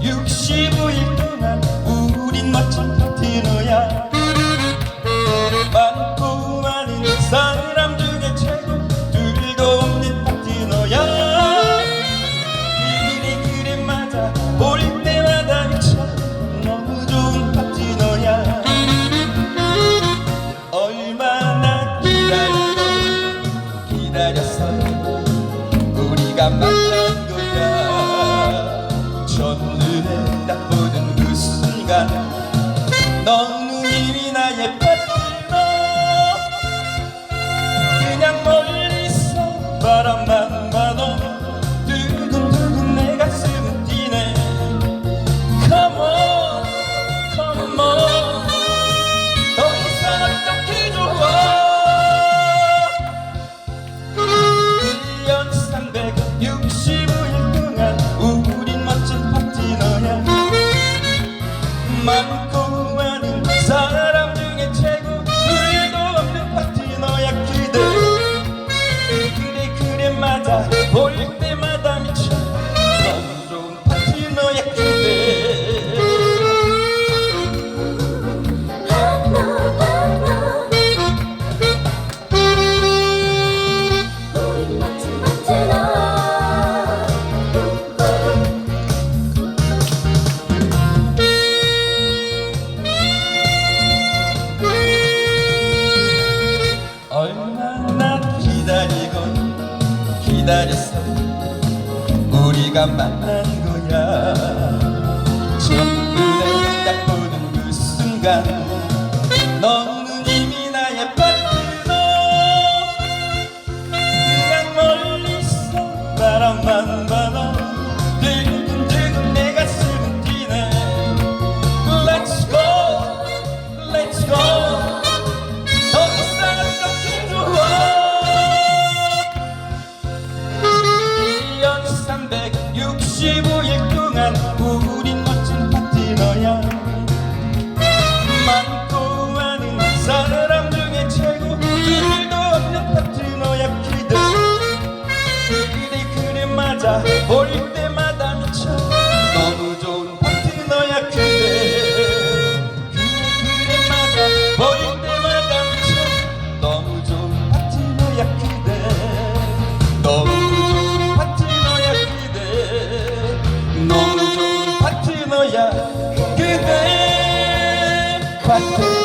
65일 동안 우린 멋진 파트너야. 많고 많은 사람 중에 최고 둘도 없는 파트너야. 그래 그래 맞아 볼 때마다 미쳐 너무 좋은 파티너야. 얼마나 기다렸어 기다렸어. 우리가 첫눈에 딱 보는 그 순간. 넌 이미 나의 파트너 그냥 멀리서 바람만 봐도 두근두근 내 가슴은 뛰네. Come on, come on. 더 이상 어떻게 좋아? 1년 360 기다렸어. 우리가 만난 거야. 첫눈에 딱 보는 그 순간 너는 이미 나의 파트너 그냥 멀리서 바람만 but